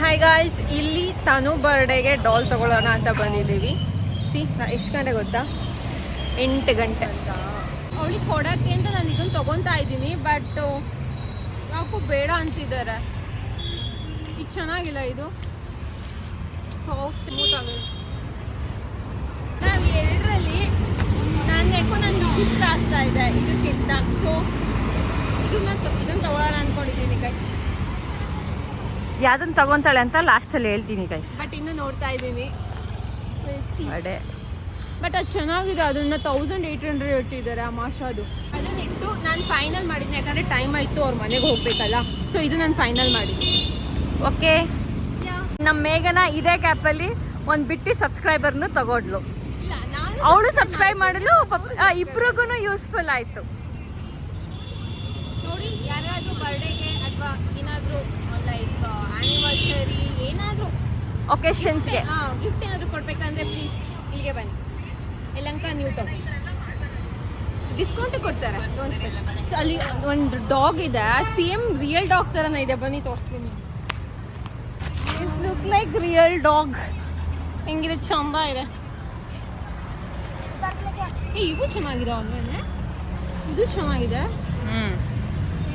Hi guys ಇಲ್ಲಿ ತನು ಬರ್ಡೇಗೆ doll ತಗೊಳ್ಳೋಣ ಅಂತ ಬಂದಿದ್ದೀವಿ. ಸಿ ನಾ ಎಷ್ಟು ಗಂಟೆ ಗೊತ್ತಾ? ಎಂಟು ಗಂಟೆ. ಅಂತ ಅವಳಿಗೆ ಕೊಡೋಕ್ಕೆ ಅಂತ ನಾನು ಇದನ್ನು ತೊಗೊತಾ ಇದ್ದೀನಿ ಬಟ್ ಯಾಕೋ ಬೇಡ ಅಂತಿದ್ದಾರೆ. ಇದು ಚೆನ್ನಾಗಿಲ್ಲ ಇದು. ಸಾಫ್ಟ್ ಸ್ಮೂತ್ ಆಗಿದೆ. ನಾವು ಎರಡರಲ್ಲಿ, ನಾನು ಯಾಕೋ ನನಗೆ ಇಷ್ಟ ಆಗ್ತಾ ಇದೆ. ಇದಕ್ಕಿಂತ. ಸೊ ಇದನ್ನ ಇದನ್ನು ತಗೊಳ್ಳೋಣ ಅಂದ್ಕೊಂಡಿದ್ದೀನಿ ಗೈಸ್ ಯಾವ್ದನ್ನ ತಗೊಂತಾಳೆ ಅಂತ ಲಾಸ್ಟಲ್ಲಿ ಹೇಳ್ತೀನಿ ಕೈ ಬಟ್ ಇನ್ನು ನೋಡ್ತಾ ಇದ್ದೀನಿ. ಅಡೆ ಬಟ್ ಅದು. ಚೆನ್ನಾಗಿದೆ ಅದನ್ನ ತೌಸಂಡ್ ಏಯ್ಟ್ ಹಂಡ್ರೆಡ್ ಇಟ್ಟಿದ್ದಾರೆ ಆ ಮಾಷಾದು ಅದನ್ನ ಇಟ್ಟು ನಾನು ಫೈನಲ್ ಮಾಡಿದ್ದೀನಿ ಯಾಕಂದ್ರೆ ಟೈಮ್ ಆಯಿತು ಅವ್ರ ಮನೆಗೆ ಹೋಗ್ಬೇಕಲ್ಲ. ಸೊ ಇದು ನಾನು ಫೈನಲ್ ಮಾಡಿದ್ದೀನಿ ಓಕೆ ನಮ್ಮ ಮೇಘನ ಇದೇ ಕ್ಯಾಪಲ್ಲಿ ಒಂದು ಬಿಟ್ಟು ಸಬ್ಸ್ಕ್ರೈಬರ್ನು ತಗೊಂಡ್ಲು. ಇಲ್ಲ ನಾನು ಅವಳು ಸಬ್ಸ್ಕ್ರೈಬ್ ಮಾಡಲು ಇಬ್ರಿಗೂ ಯೂಸ್ಫುಲ್ ಆಯಿತು. ನೋಡಿ ಯಾರಾದರೂ ಬರ್ಡೇಗೆ ಅಥವಾ ಏನಾದರೂ ಲೈಕ್ ಆನಿವರ್ಸರಿ ಏನಾದರೂ ಒಕೇಶನ್ಸ್ಗೆ ಗಿಫ್ಟ್ ಏನಾದರೂ ಕೊಡಬೇಕಂದ್ರೆ ಪ್ಲೀಸ್ ಇಲ್ಲಿಗೆ ಬನ್ನಿ. ಯಲಂಕ ನ್ಯೂ ಟೌನ್ ಡಿಸ್ಕೌಂಟ್ ಕೊಡ್ತಾರೆ. ಸೊ ಅಲ್ಲಿ ಒಂದು ಡಾಗ್ ಇದೆ. ಸೇಮ್ ರಿಯಲ್ ಡಾಗ್ ಥರನೇ ಇದೆ. ಬನ್ನಿ ತೋರಿಸ್ತೀನಿ is look like real dog ಹೆಂಗಿದೆ? ಚಂದ ಇದೆ. ಇವು ಚೆನ್ನಾಗಿದೆ ಇದು ಚೆನ್ನಾಗಿದೆ. ಹ್ಞೂ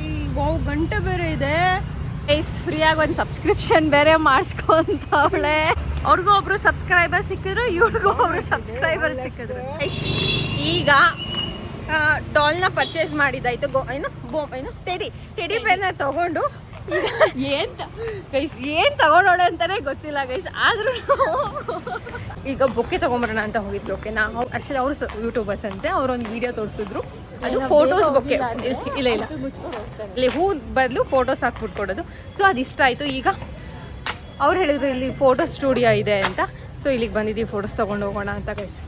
ಈ ವಾವ್ ಗಂಟೆ ಬೇರೆ ಇದೆ. ಗೈಸ್ ಫ್ರೀಯಾಗಿ ಒಂದು ಸಬ್ಸ್ಕ್ರಿಪ್ಷನ್ ಬೇರೆ ಮಾಡಿಸ್ಕೊಂತವಳೆ ಅವ್ರಿಗೂ ಒಬ್ರು ಸಬ್ಸ್ಕ್ರೈಬರ್ ಸಿಕ್ಕಿದ್ರು ಇವ್ರಿಗೂ ಒಬ್ರು ಸಬ್ಸ್ಕ್ರೈಬರ್ ಸಿಕ್ಕಿದ್ರು. ಈಗ ಡಾಲ್ನ ಪರ್ಚೇಸ್ ಮಾಡಿದ್ದಾಯ್ತು. ಗೋ ಏನು ಬೋ ಏನು ಟೆಡಿ ಟೆಡಿ ಬೇರ್ನ ತಗೊಂಡು ಏನ್ ಗೈಸ್ ಏನ್ ತಗೊಂಡೋಳೆ ಅಂತಾನೆ ಗೊತ್ತಿಲ್ಲ ಗೈಸ್ ಆದ್ರೂ ಈಗ ಬೊಕ್ಕೆ ತಗೊಂಬರೋಣ ಅಂತ ಹೋಗಿದ್ವಿ ಓಕೆ? ನಾ ಆಕ್ಚುಲಿ ಅವರು ಯೂಟ್ಯೂಬರ್ಸ್ ಅಂತೆ ಅವ್ರೊಂದು ವಿಡಿಯೋ ತೋರಿಸಿದ್ರು. ಅದು ಫೋಟೋಸ್ ಬೊಕ್ಕೆ. ಇಲ್ಲ ಇಲ್ಲ. ಇಲ್ಲಿ ಹೂ ಬದಲು ಫೋಟೋಸ್ ಹಾಕ್ಬಿಟ್ಟು ಕೊಡೋದು ಸೊ ಅದು ಇಷ್ಟ ಆಯಿತು. ಈಗ ಅವ್ರು ಹೇಳಿದ್ರು ಇಲ್ಲಿ ಫೋಟೋ ಸ್ಟುಡಿಯೋ ಇದೆ ಅಂತ. ಸೊ ಇಲ್ಲಿಗೆ ಬಂದಿದ್ದೀವಿ ಫೋಟೋಸ್ ತೊಗೊಂಡು ಹೋಗೋಣ ಅಂತ ಗೈಸ್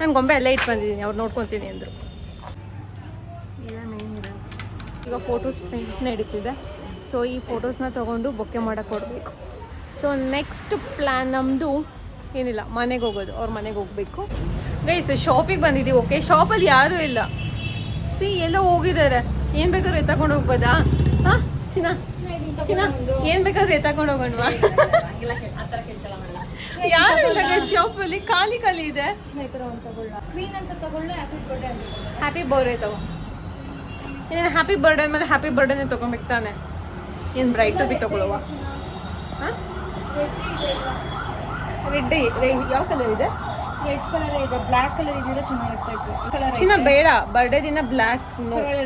ನಾನು ಗೊಂಬೆ ಎಲ್ಲ ಇಟ್ಟು ಬಂದಿದ್ದೀನಿ ಅವ್ರು ನೋಡ್ಕೊತೀನಿ ಅಂದರು. ಈಗ ಫೋಟೋಸ್ ಪ್ರಿಂಟ್ ನಡೀತಿದೆ. ಸೊ ಈ ಫೋಟೋಸ್ನ ತೊಗೊಂಡು ಬೊಕ್ಕೆ ಮಾಡೋಕ್ಕೆ ಕೊಡಬೇಕು ಸೊ ನೆಕ್ಸ್ಟ್ ಪ್ಲ್ಯಾನ್ ನಮ್ಮದು ಏನಿಲ್ಲ, ಮನೆಗೆ ಹೋಗೋದು, ಅವ್ರ ಮನೆಗೆ ಹೋಗಬೇಕು. ಗೈಸ್, ಶಾಪಿಗೆ ಬಂದಿದ್ದೀವಿ ಓಕೆ? ಶಾಪಲ್ಲಿ ಯಾರೂ ಇಲ್ಲ. ಸಿ, ಎಲ್ಲ ಹೋಗಿದ್ದಾರೆ ಏನು ಬೇಕಾದ್ರೂ ಎತ್ತಕೊಂಡು ಹೋಗ್ಬೋದಾ? ಹಾಂ, ಚಿನ್ನ? ಚಿನ್ನ, ಏನು ಬೇಕಾದ್ರೆ ಎತ್ತಕೊಂಡು ಹೋಗೋಣವಾ? ಯಾರು ಇಲ್ಲ, ಗೈಸ್, ಶಾಪಲ್ಲಿ. ಖಾಲಿ ಖಾಲಿ ಇದೆ. ಹ್ಯಾಪಿ ಬರ್ಡೇ ತಗೋ. ಹ್ಯಾಪಿ ಬರ್ಡೇ ಮೇಲೆ ಹ್ಯಾಪಿ ಬರ್ಡೇನೇ ತೊಗೊಬೇಕು ತಾನೆ ಏನು ಬ್ರೈಟು ಬಿ ತಗೊಳ್ಳುವ ರೆಡ್ ಯಾವ ಕಲರ್ ಇದೆ? ರೆಡ್ ಕಲರ್ ಇದೆ ಬ್ಲ್ಯಾಕ್ ಕಲರ್ ಇದ್ರೆ ಚೆನ್ನಾಗಿರ್ತಾ ಇತ್ತು ಕಲರ್ ಚಿನ್ನ ಬೇಡ ಬರ್ಡೇ ದಿನ ಬ್ಲ್ಯಾಕ್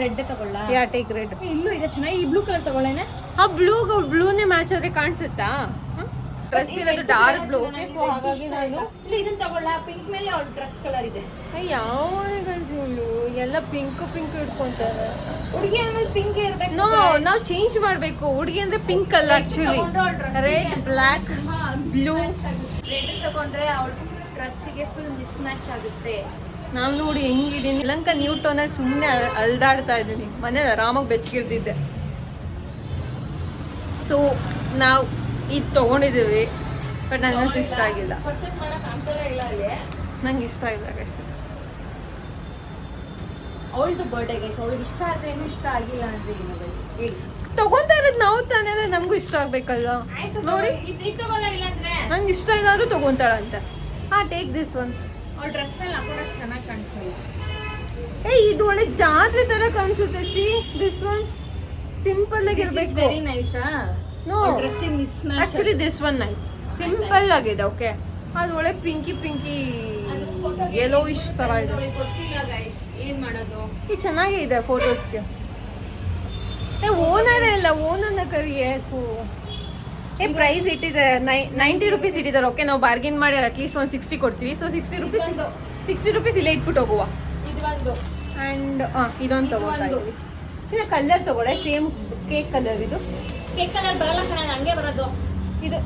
ರೆಡ್ ತಗೊಳ್ಳ. ಯಾ ಟೇಕ್ ರೆಡ್ ಇಲ್ಲೂ ಇದೆ ಚೆನ್ನಾಗಿ ಈ ಬ್ಲೂ ಕಲರ್ ತಗೊಳ್ಳೇನೆ? ಆ ಬ್ಲೂ ಬ್ಲೂನೇ ಮ್ಯಾಚ್ ಆದ್ರೆ ಕಾಣಿಸುತ್ತಾ? ಡ್ರೆಸ್ ಇರೋದು ಡಾರ್ಕ್ ಬ್ಲೂ ಸೊ ಹಾಗಾಗಿ ನಾನು ಇಲ್ಲಿ ಇದನ್ನ ತಗೊಳ್ಳ. ಪಿಂಕ್ ಮೇಲೆ ಅವ್ಳ ಡ್ರೆಸ್ ಕಲರ್ ಇದೆ. ಇವಳು. ಎಲ್ಲ ಪಿಂಕ್ ಪಿಂಕ್ ಇಟ್ಕೊಂತಾರೆ ಹುಡುಗಿ ಪಿಂಕ್ ಇರ್ಬೇಕು ನೋ ನಾವು ಚೇಂಜ್ ಮಾಡಬೇಕು. ಹುಡುಗಿ ಅಂದ್ರೆ ಪಿಂಕ್ ಅಲ್ಲ actually red black blue red ತಗೊಂಡ್ರೆ ಅವಳ ಡ್ರೆಸ್ಸಿಗೆ ಫುಲ್ ಮಿಸ್ ಮ್ಯಾಚ್ ಆಗುತ್ತೆ. ನಾನು ನೋಡಿ ಹೆಂಗಿದ್ದೀನಿ ಲಂಕ ನ್ಯೂಟೋನಲ್ಲಿ ಸುಮ್ಮನೆ ಅಲ್ದಾಡ್ತಾ ಇದ್ದೀನಿ. ಮನೇಲಿ ಆರಾಮಾಗಿ ಬೆಚ್ಚಗಿರ್ದಿದ್ದೆ ಸೊ ನಾವು ಇದು ತೊಗೊಂಡಿದ್ದೀವಿ ಬಟ್ ನನಗಂತೂ ಇಷ್ಟ ಆಗಿಲ್ಲ. ನಂಗೆ ಇಷ್ಟ ಇಲ್ಲ ಗೈಸ್ ಅವಳದು ಬರ್ಡೇ ಗೈಸ್ ಅವಳಿಗೆ ಇಷ್ಟ ಆದ್ರೆ ಏನು ಇಷ್ಟ ಆಗಿಲ್ಲ ಅಂದ್ರೆ ಏನು ಗೈಸ್ ತಗೊಂತಾ ಇರೋದು ನಾವು ತಾನೇ ಅಂದ್ರೆ ನಮಗೂ ಇಷ್ಟ ಆಗ್ಬೇಕಲ್ಲ ನೋಡಿ. ನಂಗೆ ಇಷ್ಟ ಇಲ್ಲ ಆದರೂ ತಗೊಂತಾಳಂತೆ. ಹಾ ಟೇಕ್ ದಿಸ್ ಒನ್ ಅವಳ ಡ್ರೆಸ್ ಮೇಲೆ ಚೆನ್ನಾಗಿ ಕಾಣಿಸಲ್ಲ ಏ ಇದು ಒಳ್ಳೆ ಜಾತ್ರೆ ತರ ಕಾಣಿಸುತ್ತೆ. ಸಿ ದಿಸ್ ಒನ್ ಸಿಂಪಲ್ ಆಗಿರ್ಬೇಕು. Very nice no dress mismatch actually this one nice simple ಆಗಿದೆ ಓಕೆ ಅದು ಒಳ್ಳೆ ಪಿಂಕಿ ಪಿಂಕಿ ಎಲ್ಲೋ ಇಷ್ಟ ತರ ಇದೆ. ಗೊತ್ತಿಲ್ಲ ಗೈಸ್ ಏನು ಮಾಡೋದು? ಈ ಚೆನ್ನಾಗೇ ಇದೆ ಫೋಟೋಸ್ಗೆ ಏ ಓನರೇ ಇಲ್ಲ ಓನರ್ನ ಕರಿಯೇ. ಏ ಪ್ರೈಸ್ ಇಟ್ಟಿದ್ದಾರೆ ನೈ ನೈಂಟಿ ರುಪೀಸ್ ಇಟ್ಟಿದ್ದಾರೆ ಓಕೆ ನಾವು ಬಾರ್ಗಿನ್ ಮಾಡಿ ಅಟ್ಲೀಸ್ಟ್ ಒಂದು ಸಿಕ್ಸ್ಟಿ ಕೊಡ್ತೀವಿ. So sixty rupees sixty rupees ಇಲ್ಲೇ ಇಟ್ಬಿಟ್ಟು ಹೋಗುವ. ಆ್ಯಂಡ್ ಹಾಂ ಇದೊಂದು ತಗೋತಾ ಇದ್ದೀವಿ. ಚಿನ್ನ ಕಲರ್ ತಗೊಳ್ಳೆ ಸೇಮ್ ಕೇಕ್ ಕಲರ್ ಇದು. ಕೇಕ್ ಕಲರ್ ಬರಲ್ಲ ಕಣ ಹಂಗೆ ಬರೋದು. ಇದು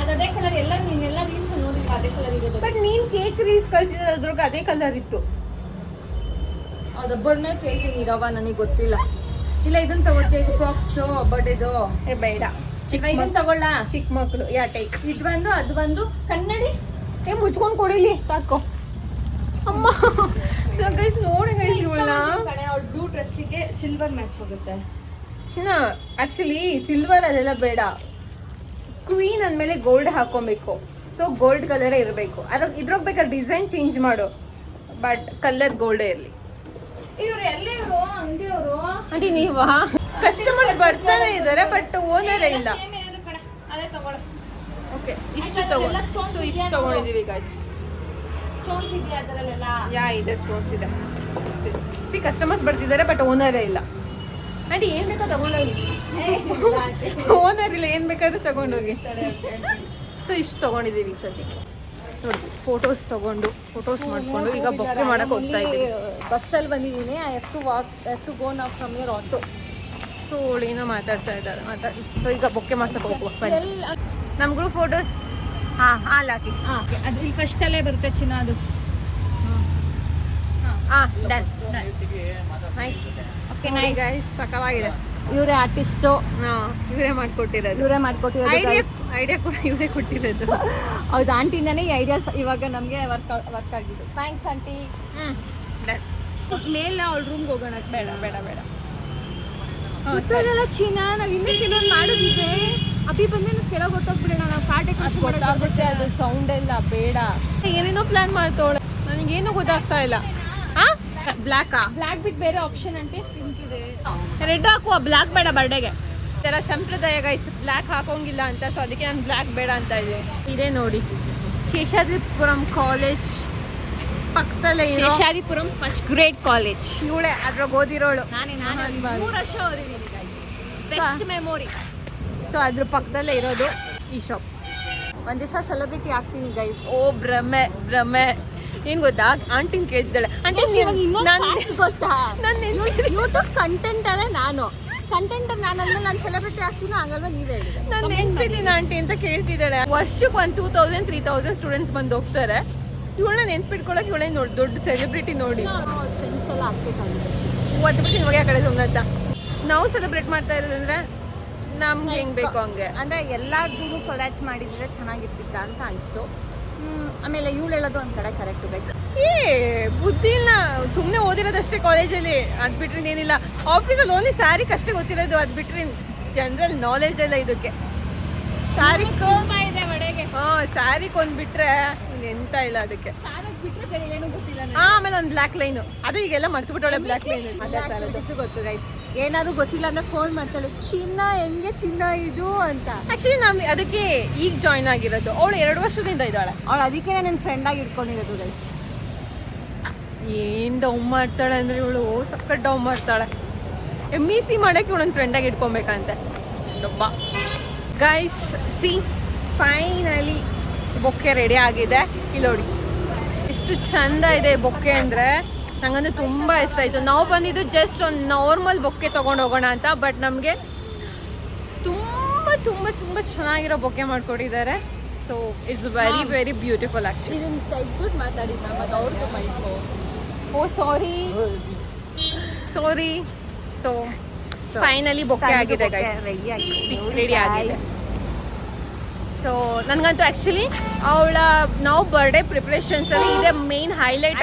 ಅದು ಅದೇ ಕಲರ್ ಎಲ್ಲ ನೀನೆಲ್ಲ ರೀಲ್ಸ್ ನೋಡಿಲ್ಲ ಅದೇ ಕಲರ್ ಇರೋದು? ಬಟ್ ನೀನ್ ಕೇಕ್ ರೀಸ್ ಕಳ್ಸಿದ್ರೆ ಅದ್ರೊಳಗೆ ಅದೇ ಕಲರ್ ಇತ್ತು. ಅದೊಬ್ಬರನ್ನೇ ಕೇಳ್ತೀನಿ ಇರವ ನನಗೆ ಗೊತ್ತಿಲ್ಲ. ಇಲ್ಲ ಇದನ್ನ ತಗೋಬೇಕು ಫ್ರಾಕ್ಸ್ ಬರ್ಡೇದು ಏ ಬೇಡ. ಚಿಕ್ಕ ಇದನ್ನ ತಗೊಳ್ಳ? ಚಿಕ್ಕ ಮಕ್ಕಳು ಯಾ ಟೈಕ್ ಇದು ಬಂದು ಅದು ಬಂದು ಕನ್ನಡಿ? ಏ ಮುಚ್ಕೊಂಡು ಕೊಡಿಲಿ. ಸಾಕು. ಅಮ್ಮ. ಸೊ ಗೈಸ್ ನೋಡಿ ಗೈಸ್ ಇವಳ ಕಡೆ ಅವ್ಳ ಬ್ಲೂ ಡ್ರೆಸ್ಸಿಗೆ ಸಿಲ್ವರ್ ಮ್ಯಾಚ್ ಹೋಗುತ್ತೆ. ಚಿನ್ನ ಆ್ಯಕ್ಚುಲಿ ಸಿಲ್ವರ್ ಅದೆಲ್ಲ ಬೇಡ. ಕ್ವೀನ್ ಅಂದಮೇಲೆ ಗೋಲ್ಡ್ ಹಾಕೊಬೇಕು ಸೊ ಗೋಲ್ಡ್ ಕಲರೇ ಇರಬೇಕು. ಅದ್ರ ಇದ್ರಾಗ ಬೇಕಾದ್ರೆ ಡಿಸೈನ್ ಚೇಂಜ್ ಮಾಡು. ಬಟ್ ಕಲರ್ ಗೋಲ್ಡೇ ಇರಲಿ. ಅಂಟಿ ನೀವಾ? ಕಸ್ಟಮರ್ಸ್ ಬರ್ತಾನೆ ಇದ್ದಾರೆ ಬಟ್ ಓನರೇ ಇಲ್ಲ. ಓಕೆ ಇಷ್ಟು ತಗೊಂಡು ಸೊ ಇಷ್ಟು ತಗೊಂಡಿದ್ದೀವಿ ಗಾಯ್ಸ್ ಸ್ಟೋನ್ಸ್ ಯಾ ಇದೆ ಸ್ಟೋರ್ಸ್ ಇದೆ. ಅಷ್ಟೇ ಸಿ ಕಸ್ಟಮರ್ಸ್ ಬರ್ತಿದ್ದಾರೆ ಬಟ್ ಓನರೇ ಇಲ್ಲ. ಆಂಟಿ ಏನು ಬೇಕೋ ತಗೊಂಡೋಗಿ? ಓನರ್ ಇಲ್ಲ ಏನು ಬೇಕಾದ್ರೂ ತಗೊಂಡೋಗಿ. ಸೊ ಇಷ್ಟು ತಗೊಂಡಿದ್ದೀವಿ ಈಗ ಸದ್ಯಕ್ಕೆ. ನೋಡಿ ಫೋಟೋಸ್ ತಗೊಂಡು ಫೋಟೋಸ್ ಮಾಡಿಕೊಂಡು ಈಗ ಬೊಕ್ಕೆ ಮಾಡಕ್ಕೆ ಹೋಗ್ತಾ ಇದ್ದೀವಿ. ಬಸ್ಸಲ್ಲಿ ಬಂದಿದ್ದೀನಿ. I have to walk have to go now from here auto so ಏನೋ ಮಾತಾಡ್ತಾ ಇದ್ದಾರೆ. ಮಾತಾಡಿ ಸೊ ಈಗ ಬೊಕ್ಕೆ ಮಾಡ್ಸಕ್ಕೆ ಹೋಗುವ. ಗ್ರೂಪ್ ಫೋಟೋಸ್ ಹಾಂ ಹಾಲು ಹಾಕಿ ಅದು ಇಲ್ಲಿ ಫಸ್ಟ್ ಅಲ್ಲೇ ಬರುತ್ತೆ ಚಿನ್ನ ಅದು. ಹಾಂ. ಡನ್ ನೈಸ್ ಓಕೆ ಗೈಸ್ ಸಕವಾಗಿದೆ ಇವರೇ ಆರ್ಟಿಸ್ಟು ಇವರೇ ಮಾಡಿಕೊಟ್ಟಿರೋದು. ಇವರೇ ಮಾಡ್ಕೊಟ್ಟಿರೋದು ಐಡಿಯಾ. ಐಡಿಯಾ ಕೂಡ ಇವರೇ ಕೊಟ್ಟಿರೋದು. ಹೌದು ಆಂಟಿನೇ ಈ ಐಡಿಯಾಸ್ ಇವಾಗ ನಮಗೆ ವರ್ಕ್ ವರ್ಕ್ ಆಗಿದ್ದು ಥ್ಯಾಂಕ್ಸ್ ಆಂಟಿ ಹ್ಞೂ ಮೇಲೆ ಅವಳ ರೂಮ್ಗೆ ಹೋಗೋಣ ಬೇಡ ಬೇಡ ಬೇಡ. ಗೊತ್ತಾಗಲ್ಲ ಚೀನಾ ನಾವು ಇನ್ನೂ ಕೆಲವೊಂದು ಮಾಡಿದ್ವಿ ಅಭಿ ಬಂದ್ರೆ ನಾವು ಕೆಳಗೆ ಹೊಟ್ಟೋಗ್ಬಿಡೋಣ ನಾವು ಕಾರ್ ಕೃಷಿ ಗೊತ್ತಾಗುತ್ತೆ ಅದು ಸೌಂಡ್ ಎಲ್ಲ ಬೇಡ. ಏನೇನೋ ಪ್ಲಾನ್ ಮಾಡ್ತವಳೆ. ನನಗೇನು ಗೊತ್ತಾಗ್ತಾ ಇಲ್ಲ. ಆ? ಬ್ಲ್ಯಾಕಾ ಬ್ಲ್ಯಾಕ್ ಬಿಟ್ ಬೇರೆ ಆಪ್ಷನ್ ಆಂಟಿ ರೆಡ್ ಹಾಕುವ ಬ್ಲ್ಯಾಕ್ ಬೇಡ ಬರ್ಡೇಗೆ ಥರ ಸಂಪ್ರದಾಯ ಗೈಸ್ ಬ್ಲ್ಯಾಕ್ ಹಾಕೋಂಗಿಲ್ಲ ಅಂತ ಸೊ ಅದಕ್ಕೆ ನಾನು ಬ್ಲ್ಯಾಕ್ ಬೇಡ ಅಂತ ಇದೆ. ಇದೇ ನೋಡಿ. ಶೇಷಾದ್ರಿಪುರಂ ಕಾಲೇಜ್ ಪಕ್ಕದಲ್ಲೇ ಇರೋ ಶೇಷಾದಿಪುರಂ ಫಸ್ಟ್ ಗ್ರೇಡ್ ಕಾಲೇಜ್ ಇವಳೆ ಅದ್ರಾಗ ಓದಿರೋಳು. ನಾನೇ ನಾನೇ. ಮೂರು ವರ್ಷ ಓದಿದ್ದೀನಿ ಬೆಸ್ಟ್ ಮೆಮೊರಿ ಸೊ ಅದ್ರ ಪಕ್ಕದಲ್ಲೇ ಇರೋದು ಈ ಶಾಪ್ ಒಂದ್ ದಿವಸ ಸೆಲೆಬ್ರಿಟಿ ಆಗ್ತೀನಿ ಗೈಸ್ ಓ ಭ್ರಮೆ ಭ್ರಮೆ. ಏನ್ ಗೊತ್ತಾ? ಆಂಟಿನ್ ಕೇಳ್ತಾಳೆ ಆಂಟಿ. ಯೂಟ್ಯೂಬ್ ಕಂಟೆಂಟ್ ಅಲ್ಲ ನಾನು. ಕಂಟೆಂಟ್ ನಾನು ಅಂದ್ಮೇಲೆ ನಾನು ಸೆಲೆಬ್ರಿಟಿ ಆಗ್ತೀನಿ ಹಾಗಲ್ವಾ ನೀವೇ ನಾನು ನೆನ್ಪಿದ್ದೀನಿ ಆಂಟಿ ಅಂತ ಕೇಳ್ತಿದ್ದಾಳೆ. ವರ್ಷಕ್ಕೆ ಒಂದು two thousand three thousand students ಬಂದು ಹೋಗ್ತಾರೆ. ಇವಳನ್ನ ನೆನ್ಪಿಟ್ಕೊಳಕ್ ಇವಳೇ ನೋಡಿ ದೊಡ್ಡ ಸೆಲೆಬ್ರಿಟಿ ನೋಡಿ. ಒಟ್ಟು ಬಿಟ್ಟು ಇವಾಗ ಆ ಕಡೆ ಸುಮ್ಮತ್ತ ನಾವು ಸೆಲೆಬ್ರೇಟ್ ಮಾಡ್ತಾ ಇರೋದಂದ್ರೆ ನಮ್ಗೆ ಹೆಂಗ್ ಬೇಕು ಹಂಗೆ. ಅಂದ್ರೆ ಎಲ್ಲಾರ್ದು ಕೊಲಾಚ್ ಮಾಡಿದ್ರೆ ಚೆನ್ನಾಗಿರ್ತಿತ್ತ ಅಂತ ಅನಿಸ್ತು. ಆಮೇಲೆ ಇವಳು ಹೇಳೋದು ಒಂದು ಕಡೆ ಕರೆಕ್ಟ್ ಗೈಸ್ ಏ ಬುದ್ಧಿ ಇಲ್ಲ. ಸುಮ್ಮನೆ ಓದಿರೋದಷ್ಟೇ ಕಾಲೇಜಲ್ಲಿ ಅದು ಬಿಟ್ರೆ ಏನಿಲ್ಲ. ಆಫೀಸಲ್ಲಿ ಓನ್ಲಿ ಸ್ಯಾರಿ ಕಷ್ಟೇ ಗೊತ್ತಿರೋದು. ಅದು ಬಿಟ್ರೆ ಜನರಲ್ ನಾಲೆಡ್ಜ್ ಎಲ್ಲ ಇದಕ್ಕೆ. ಸ್ಯಾರಿ ಹಾಂ ಇದೆ ಒಂದು ಕೊಂದ್ಬಿಟ್ರೆ ಎಂತ ಇಲ್ಲ ಅದಕ್ಕೆ. ಆಮೇಲೆ ಒಂದು ಬ್ಲ್ಯಾಕ್ ಲೈನ್ ಅದು ಈಗೆಲ್ಲ ಮರ್ತು ಬಿಟ್ಟವಳೆ ಬ್ಲಾಕ್ ಲೈನ್ ಇರೋದು ಗೊತ್ತು ಗೈಸ್ ಏನಾದ್ರು ಗೊತ್ತಿಲ್ಲ ಅಂದ್ರೆ ಫೋನ್ ಮಾಡ್ತಾಳೆ. ಚಿನ್ನ ಹೆಂಗೆ ಚಿನ್ನ ಇದು ಅಂತ. ಆಕ್ಚುಲಿ ನಾನು ಅದಕ್ಕೆ ಈಗ ಜಾಯ್ನ್ ಆಗಿರೋದು. ಅವಳು ಎರಡು ವರ್ಷದಿಂದ ಇದ್ದಾಳೆ. ಅವಳು ಅದಕ್ಕೆ ನನ್ನ ಫ್ರೆಂಡ್ ಆಗಿ ಇಟ್ಕೊಂಡಿರೋದು ಗೈಸ್ ಏನು ಡೌ ಮಾಡ್ತಾಳೆ ಅಂದ್ರೆ ಇವಳು? ಸಖತ್ ಡೌ ಮಾಡ್ತಾಳೆ. ಎಂ ಇ ಸಿ ಮಾಡಕ್ಕೆ ಇವಳೊಂದು ಫ್ರೆಂಡಾಗಿ ಇಟ್ಕೊಬೇಕಂತೆ. ಡಬ್ಬ guys see finally bouquet ready ಆಗಿದೆ. ಇಲ್ಲಿ ನೋಡಿ ಎಷ್ಟು ಚಂದ ಇದೆ ಬೊಕ್ಕೆ ಅಂದರೆ. ನಂಗಂದ್ರೆ ತುಂಬ ಇಷ್ಟ ಆಯಿತು. ನಾವು ಬಂದಿದ್ದು ಜಸ್ಟ್ ಒಂದು ನಾರ್ಮಲ್ ಬೊಕ್ಕೆ ತೊಗೊಂಡು ಹೋಗೋಣ ಅಂತ ಬಟ್ ನಮಗೆ ತುಂಬ ತುಂಬ ತುಂಬ ಚೆನ್ನಾಗಿರೋ ಬೊಕ್ಕೆ ಮಾಡಿಕೊಟ್ಟಿದ್ದಾರೆ. So it's very very beautiful actually ಇದನ್ನು ತೆಗ್ದ್ಬಿಟ್ಟು ಮಾತಾಡಿ ಮ್ಯಾಮ್ ಅದು ಅವ್ರದ್ದು mic oh sorry sorry so finally bouquet ಆಗಿದೆ ರೆಡಿ ಆಗಿದೆ. ಸೊ ನನಗಂತೂ ಆ್ಯಕ್ಚುಲಿ ಅವಳ ನಾವು ಬರ್ಡೇ ಪ್ರಿಪ್ರೇಷನ್ಸ್ ಅಲ್ಲಿ ಇದೆ ಮೇನ್ ಹೈಲೈಟ್.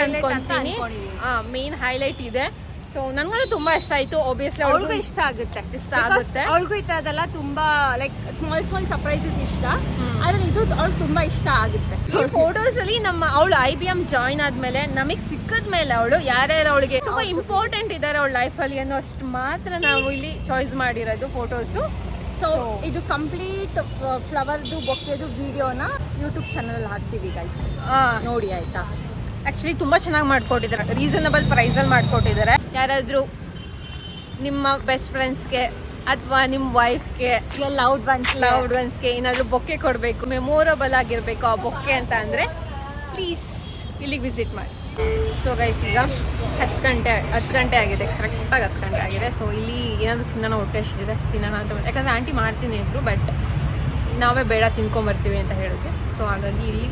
ಹಾಂ ಮೇನ್ ಹೈಲೈಟ್ ಇದೆ. ಸೊ ನನಗಂತೂ ತುಂಬಾ ಇಷ್ಟ ಆಯ್ತು ಒಬ್ವಿಯಸ್ಲಿ ಅವಳಿಗೂ ಇಷ್ಟ ಆಗುತ್ತೆ. ಇಷ್ಟ ಆಗುತ್ತೆ. ಅವಳಿಗೂ ಈ ಥರದೆಲ್ಲ ತುಂಬಾ ಲೈಕ್ ಸ್ಮಾಲ್ ಸ್ಮಾಲ್ ಸರ್ಪ್ರೈಸಸ್ ಇಷ್ಟ. ಆದ್ರೆ ಇದು ಅವಳು ತುಂಬಾ ಇಷ್ಟ ಆಗುತ್ತೆ. ಫೋಟೋಸ್ ಅಲ್ಲಿ ನಮ್ಮ ಅವಳು ಐ ಬಿ ಎಂ ಜಾಯ್ನ್ ಆದ್ಮೇಲೆ ನಮಗೆ ಸಿಕ್ಕದ ಮೇಲೆ ಅವಳು ಯಾರ್ಯಾರು ಅವಳಿಗೆ ತುಂಬಾ ಇಂಪಾರ್ಟೆಂಟ್ ಇದ್ದಾರೆ ಅವಳ ಲೈಫಲ್ಲಿ ಅನ್ನೋ ಅಷ್ಟು ಮಾತ್ರ ನಾವು ಇಲ್ಲಿ ಚಾಯ್ಸ್ ಮಾಡಿರೋದು ಫೋಟೋಸು ಸೊ ಇದು ಕಂಪ್ಲೀಟ್ ಫ್ಲವರ್ದು ಬೊಕ್ಕೆದು ವಿಡಿಯೋನ ಯೂಟ್ಯೂಬ್ ಚಾನಲ್ ಹಾಕ್ತೀವಿ ಗೈಸ್ ನೋಡಿ ಆಯ್ತಾ? ಆ್ಯಕ್ಚುಲಿ ತುಂಬ ಚೆನ್ನಾಗಿ ಮಾಡ್ಕೊಟ್ಟಿದ್ದಾರೆ. ರೀಸನಬಲ್ ಪ್ರೈಸಲ್ಲಿ ಮಾಡ್ಕೊಟ್ಟಿದ್ದಾರೆ. ಯಾರಾದರೂ ನಿಮ್ಮ ಬೆಸ್ಟ್ ಫ್ರೆಂಡ್ಸ್ಗೆ ಅಥವಾ ನಿಮ್ಮ ವೈಫ್ಗೆ ಲೌಡ್ ಒನ್ಸ್ ಲೌಡ್ ಒನ್ಸ್ಗೆ ಏನಾದರೂ ಬೊಕ್ಕೆ ಕೊಡಬೇಕು ಮೆಮೊರಬಲ್ ಆಗಿರಬೇಕು ಆ ಬೊಕ್ಕೆ ಅಂತ ಅಂದರೆ ಪ್ಲೀಸ್ ಇಲ್ಲಿಗೆ ವಿಸಿಟ್ ಮಾಡಿ. ಸೊ ಗೈಸ್ ಈಗ ಹತ್ತು ಗಂಟೆ ಹತ್ತು ಗಂಟೆ ಆಗಿದೆ ಕರೆಕ್ಟಾಗಿ ಹತ್ತು ಗಂಟೆ ಆಗಿದೆ. ಸೊ ಇಲ್ಲಿ ಏನಾದರೂ ತಿನ್ನೋಣ ಹೊಟ್ಟೆ ಎಷ್ಟಿದೆ ತಿನ್ನೋಣ ಅಂತ. ಯಾಕಂದರೆ ಆಂಟಿ ಮಾಡ್ತೀನಿ ಇದ್ರು ಬಟ್ ನಾವೇ ಬೇಡ ತಿನ್ಕೊಂಬರ್ತೀವಿ ಅಂತ ಹೇಳಿದ್ವಿ ಸೊ ಹಾಗಾಗಿ ಇಲ್ಲಿ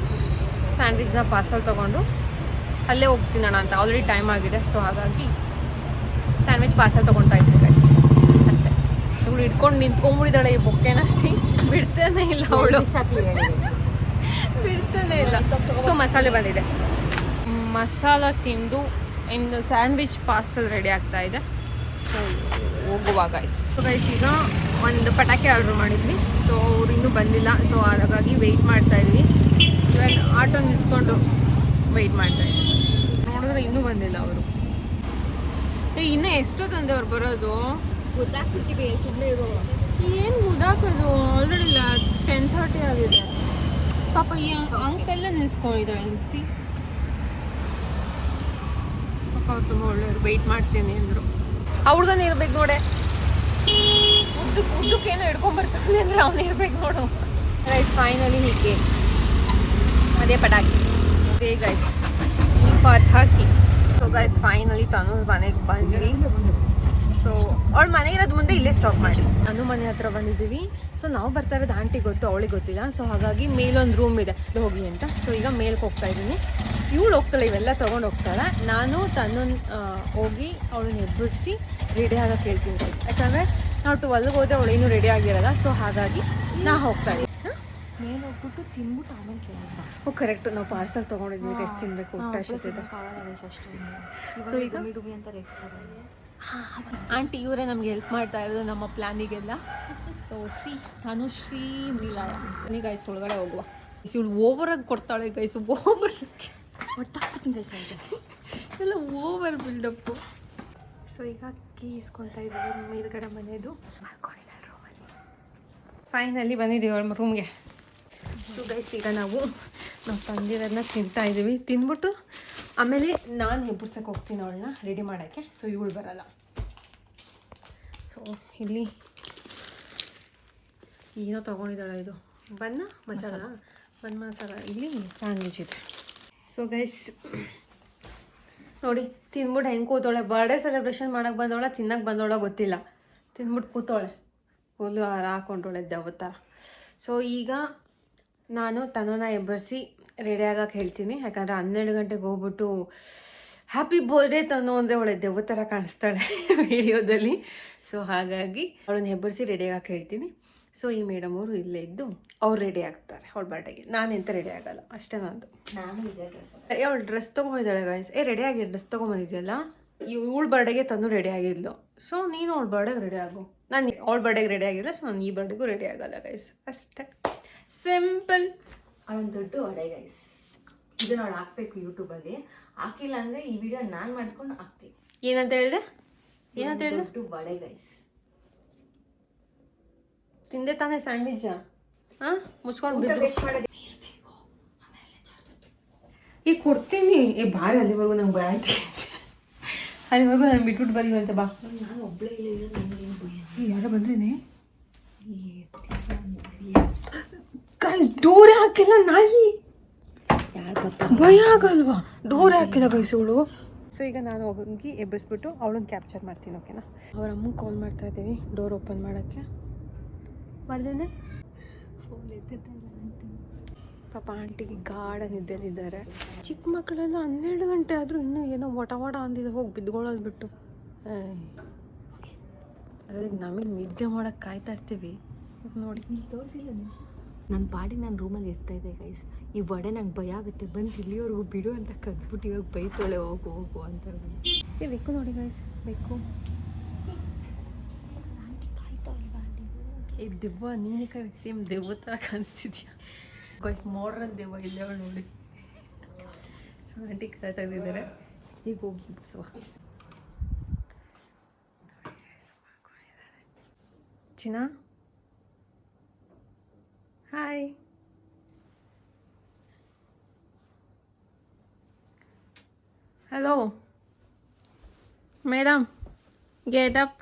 ಸ್ಯಾಂಡ್ವಿಚ್ನ ಪಾರ್ಸಲ್ ತೊಗೊಂಡು ಅಲ್ಲೇ ಹೋಗಿ ತಿನ್ನೋಣ ಅಂತ ಆಲ್ರೆಡಿ ಟೈಮ್ ಆಗಿದೆ. ಸೊ ಹಾಗಾಗಿ ಸ್ಯಾಂಡ್ವಿಚ್ ಪಾರ್ಸಲ್ ತೊಗೊಳ್ತಾ ಇದ್ವಿ ಗೈಸ್ ಅಷ್ಟೇ. ಇವಳು ಇಟ್ಕೊಂಡು ನಿಂತ್ಕೊಂಡ್ಬಿಟ್ಟಿದ್ದಾಳೆ ಈ ಬೊಕ್ಕೆನ. ಸಿ ಬಿಡ್ತಾನೆ ಇಲ್ಲ ಅವಳು. ಬಿಡ್ತಾನೆ ಇಲ್ಲ. ಸೊ ಮಸಾಲೆ ಬಂದಿದೆ. ಮಸಾಲ ತಿಂದು ಇನ್ನು ಸ್ಯಾಂಡ್ವಿಚ್ ಪಾರ್ಸಲ್ ರೆಡಿ ಆಗ್ತಾ ಇದೆ. ಸೊ ಹೋಗುವಾಗ ಗೈಸ್ ಈಗ ಒಂದು ಪಟಾಕಿ ಆರ್ಡ್ರ್ ಮಾಡಿದ್ವಿ. ಸೊ ಅವ್ರು ಇನ್ನೂ ಬಂದಿಲ್ಲ. ಸೊ ಹಾಗಾಗಿ ವೆಯ್ಟ್ ಮಾಡ್ತಾ ಇದ್ವಿ. ಇವನ್ ಆಟೋ ನಿಲ್ಸ್ಕೊಂಡು ವೆಯ್ಟ್ ಮಾಡ್ತಾ ಇದ್ವಿ. ನೋಡಿದ್ರೆ ಇನ್ನೂ ಬಂದಿಲ್ಲ ಅವರು. ಇನ್ನೂ ಎಷ್ಟೊತ್ತಂದೆ ಅವ್ರು ಬರೋದು. ಸುಮ್ಮನೆ ಇರೋ. ಏನು ಮುದಾಕೋದು ಆಲ್ರೆಡಿ ಟೆನ್ ಥರ್ಟಿ ಆಗಿದೆ. ಪಾಪ ಈ ಅಂಕೆಲ್ಲ ನಿಲ್ಸ್ಕೊಂಡಿದ್ದಾಳೆ ನಿಲ್ಸಿ ಪಾಪ ಅವ್ರು ತುಂಬ ಒಳ್ಳೆಯವ್ರು ವೆಯ್ಟ್ ಮಾಡ್ತೇನೆ ಅಂದರು. ಆ ಇರ್ಬೇಕು ನೋಡೆ. ಉದ್ದಕ್ಕೆ ಉದ್ದಕ್ಕೇನೋ ಹಿಡ್ಕೊಂಬರ್ತಾನೆ ಅಂದ್ರೆ ಅವನು ಇರ್ಬೇಕು ನೋಡು. ಗೈಸ್ ಫೈನಲಿ ಹೀಗೆ. ಅದೇ ಪಟಾಕಿ. ಅದೇ ಗೈಸ್ ಈ ಪಟಾಕಿ ಸೊ ಗೈಸ್ ಫೈನಲಿ ತಾನು ಮನೆಗೆ ಬಂದ್ವಿ. ಸೊ ಅವಳು ಮನೆ ಇರೋದು ಮುಂದೆ ಇಲ್ಲೇ ಸ್ಟಾಪ್ ಮಾಡಿ ನಾನು ಮನೆ ಹತ್ರ ಬಂದಿದ್ದೀವಿ. ಸೊ ನಾವು ಬರ್ತಾ ಇರೋದು ಆಂಟಿ ಗೊತ್ತು, ಅವಳಿಗೆ ಗೊತ್ತಿಲ್ಲ. ಸೊ ಹಾಗಾಗಿ ಮೇಲೊಂದು ರೂಮ್ ಇದೆ. ಹೋಗಿ ಅಂತ. ಸೊ ಈಗ ಮೇಲ್ಗೆ ಹೋಗ್ತಾ ಇದ್ದೀನಿ. ಇವಳು ಹೋಗ್ತಾಳೆ ಇವೆಲ್ಲ ತೊಗೊಂಡು ಹೋಗ್ತಾಳೆ. ನಾನು ತನ್ನ ಹೋಗಿ ಅವಳನ್ನ ಎಬ್ಬರಿಸಿ ರೆಡಿ ಆಗೋಕೆ ಹೇಳ್ತೀನಿ guys. ಯಾಕಂದರೆ ನಾವು ಟ್ವೆಲ್ಗೆ ಹೋದ್ರೆ ಅವಳು ಇನ್ನೂ ರೆಡಿ ಆಗಿರಲ್ಲ ಸೊ ಹಾಗಾಗಿ ನಾ ಹೋಗ್ತಾ ಇದ್ದೀನಿ. ಮೇಲೆ ಹೋಗ್ಬಿಟ್ಟು ತಿನ್ಬಿಟ್ಟು ಆಮೇಲೆ ಓ ಕರೆಕ್ಟ್ ನಾವು ಪಾರ್ಸಲ್ ತೊಗೊಂಡಿದ್ವಿ ಗೈಸ್ ತಿನ್ಬೇಕು ಊಟ ಅಷ್ಟೊತ್ತಿದೆ ಸೊ ಈಗ? ಅಂತ ಆಂಟಿ ಇವರೇ ನಮ್ಗೆ ಹೆಲ್ಪ್ ಮಾಡ್ತಾ ಇರೋದು ನಮ್ಮ ಪ್ಲಾನಿಗೆಲ್ಲ. ಸೊ ಶ್ರೀ ಧನುಶ್ರೀ ನಿಲಯ. ನೀ ಗೈಸ್ ಒಳಗಡೆ ಹೋಗುವ. ಇವಳು ಓವರಾಗಿ ಕೊಡ್ತಾಳೆ ಗೈಸು ಓವರ್ ಹೊಡ್ತಾಕ್ಬಿಡ್ತೀನಿ ಗೈಸ್ ಎಲ್ಲ ಓವರ್ ಬಿಲ್ಡಪ್ಪು ಸೊ ಈಗ ಕೀ ಇಸ್ಕೊತಾ ಇದ್ದೀವಿ ಮೇಲ್ಗಡೆ ಮನೆಯದು ಮಾಡ್ಕೊಂಡಿದ್ದಾರೆ ರೂಮಲ್ಲಿ. ಫೈನಲಿ ಬಂದಿದ್ದೀವಿ ಅವ್ರ ರೂಮ್ಗೆ ಸೊ ಗೈಸ್ ಈಗ ನಾವು ನಾವು ತಂದಿರೋದನ್ನ ತಿಂತಾ ಇದ್ದೀವಿ. ತಿಂದ್ಬಿಟ್ಟು ಆಮೇಲೆ ನಾನು ಎಬ್ಬರ್ಸಕ್ಕೆ ಹೋಗ್ತೀನಿ ಅವಳನ್ನ ರೆಡಿ ಮಾಡೋಕ್ಕೆ. ಸೊ ಇವಳು ಬರಲ್ಲ. ಸೊ ಇಲ್ಲಿ ಏನೋ ತೊಗೊಂಡಿದ್ದಾಳೆ ಇದು. ಬನ್ನ ಮಸಾಲ. ಬನ್ ಮಸಾಲ. ಇಲ್ಲಿ ಸ್ಯಾಂಡ್ವಿಚ್ ಇದೆ. ಸೊ ಗೈಸ್ ನೋಡಿ ತಿಂದ್ಬಿಟ್ಟು ಹೆಂಗೆ ಕೂತೋಳೆ. ಬರ್ಡೇ ಸೆಲೆಬ್ರೇಷನ್ ಮಾಡೋಕೆ ಬಂದವಳ ತಿನ್ನಕ್ಕೆ ಬಂದವಳ ಗೊತ್ತಿಲ್ಲ. ತಿಂದ್ಬಿಟ್ಟು ಕೂತವಳೆ ಕೂದಲು ಹಾರ ಹಾಕೊಂಡವಳೆ ದೆವ್ವ ಥರ. ಸೊ ಈಗ ನಾನು ತನೋನ ಎಬ್ಬರಿಸಿ ರೆಡಿ ಆಗಕ್ಕೆ ಹೇಳ್ತೀನಿ. ಯಾಕಂದರೆ ಹನ್ನೆರಡು ಗಂಟೆಗೆ ಹೋಗ್ಬಿಟ್ಟು ಹ್ಯಾಪಿ ಬರ್ಡೇ ತನು ಅಂದರೆ ಅವಳೆ ದೆವ್ವ ಕಾಣಿಸ್ತಾಳೆ ವಿಡಿಯೋದಲ್ಲಿ ಸೊ ಹಾಗಾಗಿ ಅವಳನ್ನ ಹೆಬ್ಬರಿಸಿ ರೆಡಿ ಆಗಕ್ಕೆ ಹೇಳ್ತೀನಿ. ಸೊ ಈ ಮೇಡಮ್ ಅವರು ಇಲ್ಲೇ ಇದ್ದು ಅವ್ರು ರೆಡಿ ಆಗ್ತಾರೆ ಅವ್ಳ ಬರ್ಡೇಗೆ ನಾನು ಎಂತ ರೆಡಿ ಆಗಲ್ಲ ಅಷ್ಟೇ ನಂದು. ನಾನು ಇದೇ ಡ್ರೆಸ್ ಅವಳು ಡ್ರೆಸ್ ತೊಗೊಂಬಂದಿದ್ದಾಳೆ ಗಾಯ್ಸ್ ಏ ರೆಡಿ ಆಗಿ ಡ್ರೆಸ್ ತೊಗೊಂಬಂದಿದ್ಯಲ್ಲ? ಇವಳ ಬರ್ಡೇಗೆ ತಂದು ರೆಡಿ ಆಗಿದ್ಲು. ಸೊ ನೀನು ಅವಳ ಬರ್ಡೇಗೆ ರೆಡಿ ಆಗು. ನಾನು ಅವಳ ಬರ್ಡೇಗೆ ರೆಡಿ ಆಗಿಲ್ಲ ಸೊ ನಾನು ಈ ಬರ್ಡೇಗೂ ರೆಡಿ ಆಗಲ್ಲ ಗೈಸ್ ಅಷ್ಟೇ. ಸಿಂಪಲ್ ಅವಳೊಂದು ದೊಡ್ಡ ಒಡೆ ಗೈಸ್ ಇದನ್ನ ಅವಳು ಹಾಕ್ಬೇಕು ಯೂಟ್ಯೂಬಲ್ಲಿ ಹಾಕಿಲ್ಲ ಅಂದರೆ ಈ ವಿಡಿಯೋ ನಾನು ಮಾಡ್ಕೊಂಡು ಹಾಕ್ತೀನಿ. ಏನಂತ ಹೇಳಿದೆ? ಏನಂತ ಹೇಳಿದೆ? ದೊಡ್ಡ ವಡೆ ಗೈಸ್ ತಿಂದೆ ತಾನೇ ಸ್ಯಾಂಡ್ವಿಚ್? ಹಾಂ ಮುಚ್ಕೊಂಡು ಈಗ ಕೊಡ್ತೀನಿ. ಏ ಬಾರಿ ಅಲ್ಲಿವರೆಗೂ ನಂಗೆ ಭಯ ಆಯ್ತು. ಅಲ್ಲಿವರೆಗೂ ನಾನು ಬಿಟ್ಬಿಟ್ಟು ಬರೀ ಅಂತ ಬಾ. ನಾನು ಒಬ್ಬಳೇ ಇಲ್ಲ ನನಗೇನು ಭಯ? ಯಾರೋ ಬಂದ್ರೇನೆ? ಡೋರ್ ಹಾಕಿಲ್ಲ ನಾಯಿ. ಭಯ ಆಗಲ್ವಾ? ಡೋರ್ ಹಾಕಿಲ್ಲ ಗೈಸೋಳು ಸೊ ಈಗ ನಾನು ಹೋಗಿ ಎಬ್ಬಿಸ್ಬಿಟ್ಟು ಅವಳನ್ನ ಕ್ಯಾಪ್ಚರ್ ಮಾಡ್ತೀನಿ ಓಕೆನಾ ಅವ್ರ ಅಮ್ಮಗೆ ಕಾಲ್ ಮಾಡ್ತಾ ಇದ್ದೀವಿ ಡೋರ್ ಓಪನ್ ಮಾಡೋಕ್ಕೆ. ಮಾಡ್ದೇನೆ ಪಾಪ ಆಂಟಿಗೆ ಗಾಢ ನಿದ್ದೆಲಿದ್ದಾರೆ ಚಿಕ್ಕ ಮಕ್ಕಳೆಲ್ಲ ಹನ್ನೆರಡು ಗಂಟೆ ಆದರೂ ಇನ್ನೂ ಏನೋ ಒಟ ವಟ ಅಂದಿದೆ ಹೋಗಿ ಬಿದ್ದುಕೊಳ್ಳೋದು ಬಿಟ್ಟು. ಅದಕ್ಕೆ ನಮಗೆ ನಿದ್ದೆ ಮಾಡೋಕ್ಕೆ ಕಾಯ್ತಾ ಇರ್ತೀವಿ. ನೋಡಿ. ಇಲ್ಲಿ ತೋರಿಸಿಲ್ಲ ನನ್ನ ಪಾಡಿ ನಾನು ರೂಮಲ್ಲಿ ಇರ್ತಾ ಇದೆ ಗೈಸ್ ಈ ವಡೆ ನಂಗೆ ಭಯ ಆಗುತ್ತೆ. ಬಂದು ಇಲ್ಲಿವರೆಗೂ ಬಿಡು ಅಂತ ಕದ್ಬಿಟ್ಟು ಇವಾಗ ಬೈತೊಳೆ ಹೋಗು ಹೋಗು ಅಂತ ಏ ಬೇಕು ನೋಡಿ ಗೈಸ್ ಬೇಕು ಈ ದೆವ್ವ, ನೀನೇ ಕೈ ಸೇಮ್ ದೆವ್ವ ಥರ ಕಾಣಿಸ್ತಿದ್ಯಾ? ಗೈಸ್ ಮಾಡ್ರನ್ ದೆವ್ವ ಇಲ್ಲೇ ಅವಳು ನೋಡಿ. ಸೊ ಆಂಟಿ ಕೈ ತೆಗೆದಿದ್ದಾರೆ. ಈಗ ಹೋಗಿ ಬಿಡಿಸುವ ಚಿನ್ನ? Hi hello madam get up